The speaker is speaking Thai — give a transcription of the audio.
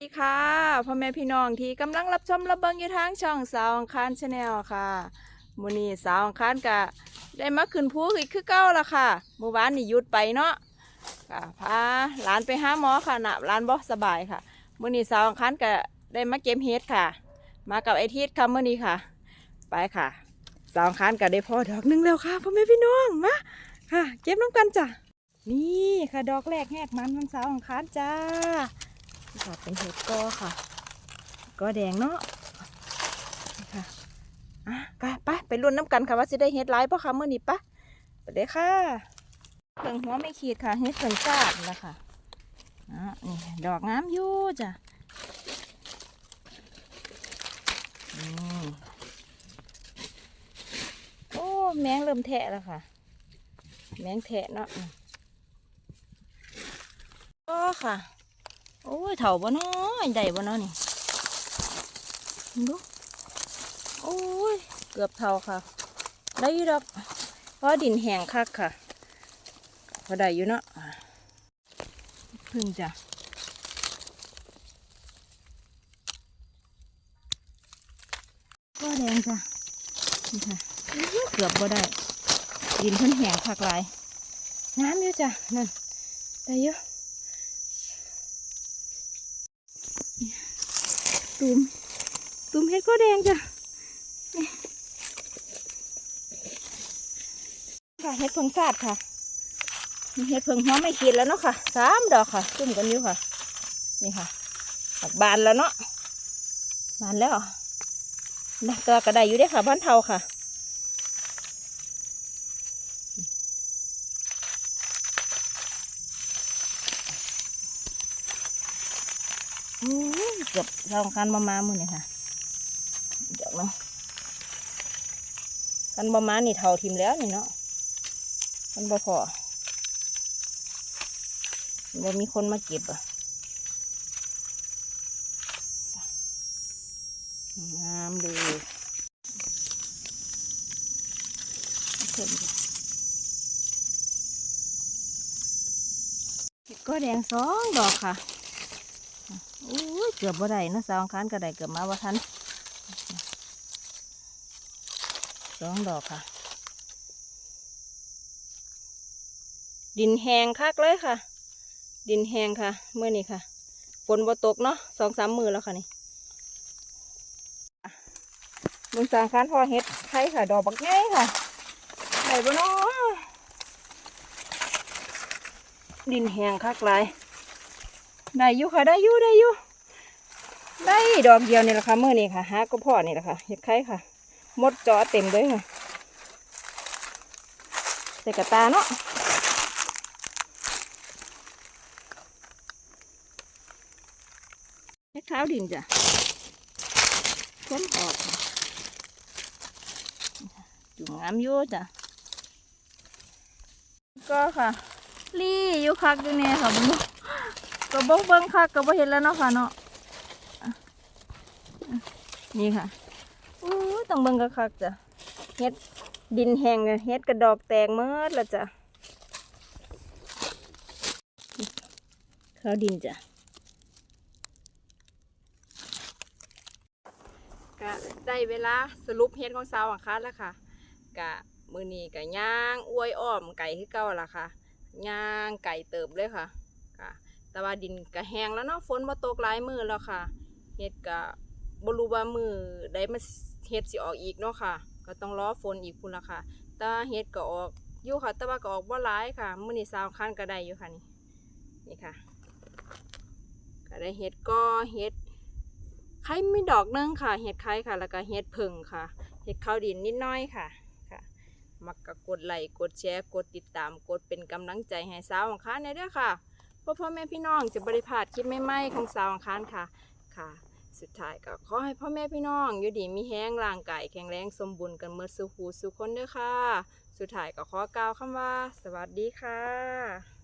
สวัสดีค่ะพ่อแม่พี่น้องที่กำลังรับชมรับเบิงอยู่ทางช่องสาวอังคารชาแนลค่ะมื้อนี้สาวอังคารกะได้มาขึ้นภูอีกคือเก้าละค่ะเมื่อวานนี่หยุดไปเนาะค่ะพาหลานไปหาหมอค่ะนะหลานบ่สบายค่ะมื้อนี้สาวอังคารกะได้มาเก็บเฮ็ดค่ะ มากับไอทิศค่ะมื้อนี้ค่ะ ไปค่ะสาวอังคารกะได้พอดอกหนึงแล้วค่ะพ่อแม่พี่น้องมาค่ะ เก็บน้ำกันจ้ะนี่ค่ะดอกแรกแหกมันของสาวอังคารจ้า ค่ะเป็นเห็ดกอค่ะกอแดงเนาะนี่ค่ะอะไปไปไปรุ่นน้ำกันค่ะว่าจะได้เห็ดหลายปะคะเมื่อนี้ปะไปเลยค่ะเพิ่งหัวไม่ขีดค่ะเห็ดเพิ่งซาดแล้วค่ะอะนี่ดอกงามอยู่จ้ะโอ้แมงเริ่มแทะแล้วค่ะ แมงแทะเนาะก็ค่ะ โอ้ยเถาบ่เนาะได้บ่เนาะนี่ดูโอ้ยเกือบเท่าค่ะ ได้ยู่ดอกเพราะดินแห้งคักค่ะพอได้อยู่เนาะพึ่งจ้ะก็แดงจ้ะนี่ค่ะเกือบบ่ได้ดินเพิ่นแห้งคักหลายน้ำอยู่จ้ะนั่นได้อยู่ ตูมตูมเห็ดก็แดงจ้ะนี่ค่ะเห็ดเพิงซาดค่ะเห็ดเพิงหัวไม่ขีดแล้วเนาะค่ะสามดอกค่ะจุ่มกันอยู่ค่ะ นี่ค่ะออกบานแล้วเนาะบานแล้วนะตัวกระไดอยู่เด้ค่ะบ้านเทาค่ะ โอ้ย เกือบลองกันมามามือนี่ค่ะเดี๋ยวเนาะกันบามานี่เท่าทิมแล้วนี่เนาะมันบ่พอบ่มีคนมาเก็บอะงามเลยเพิ่มก็แดงสองดอกค่ะ อ้ยเกือบบ่ได้เนาะสาวอังคารก็ได้เกือบมาว่าทันสองดอกค่ะ ดินแห้งคักเลยค่ะ ดินแห้งค่ะเมื่อนี้ค่ะฝนบ่ตกเนาะสองสามมือแล้วค่ะนี่มึงสาวอังคารพอเฮ็ดไข่ค่ะ ดอกบักใหญ่ค่ะได้บ่เนาะดินแห้งคักหลาย ได้อยู่ค่ะได้อยู่ได้อยู่ได้ดอกเดียวนี่แหละค่ะเมื่อนี้ค่ะหาก็พอนี่แหละค่ะเห็ดไข่ค่ะ มดจอเต็มเลยค่ะใส่กระตาเนาะเห็ดขาวดินจ้ะก้นออกจุ่มงามยู่จ้ะก็ค่ะลี่อยู่คักอยู่เนี่ยค่ะบุญ ก็บ่เบิ่งคักก็บ่เห็นแล้วเนาะค่ะเนาะนี่ค่ะอู้ต้องเบิ่งคักจ้ะเฮ็ดดินแห้งเฮ็ดกระดอกแตกเมิดแล้วจ้ะข้าวดินจ้ะก็ได้เวลาสรุปเฮ็ดของสาวอังคารแล้วค่ะกะมือนี้ก็ย่างอวยอ้อมไก่คือเก่าละค่ะย่างไก่เติบเลยค่ะ แต่ว่าดินก็แห้งแล้วเนาะฝนมาตกหลายมือแล้วค่ะเฮ็ดก็บ่รู้ว่ามือใดมันเฮ็ดสิออกอีกเนาะค่ะ ก็ต้องรอฝนอีกพุ่นละค่ะ แต่ว่าเฮ็ดก็ออกอยู่ค่ะ แต่ว่าก็ออกบ่หลายค่ะมื้อนี้สาวคันก็ได้อยู่ค่ะนี่นี่ค่ะก็ได้เฮ็ดก็เฮ็ดไข่มีดอกนึงค่ะเฮ็ดไข่ค่ะ แล้วก็เฮ็ดผึ่งค่ะเฮ็ดข้าวดินนิดน้อยค่ะ ค่ะ มักก็กดไลค์ กดแชร์ กดติดตาม กดเป็นกำลังใจให้สาวของค้าในเด้อค่ะ พ่อพ่อแม่พี่น้องจะบริพาดคลิปไม่ไหมของสาวอังคารค่ะค่ะ สุดท้ายก็ขอให้พ่อแม่พี่น้องอยู่ดีมีแห้งร่างกายแข็งแรงสมบูรณ์กันเมื่อสู่หูสู่คนเด้อค่ะ สุดท้ายก็ขอกล่าวคำว่า สวัสดีค่ะ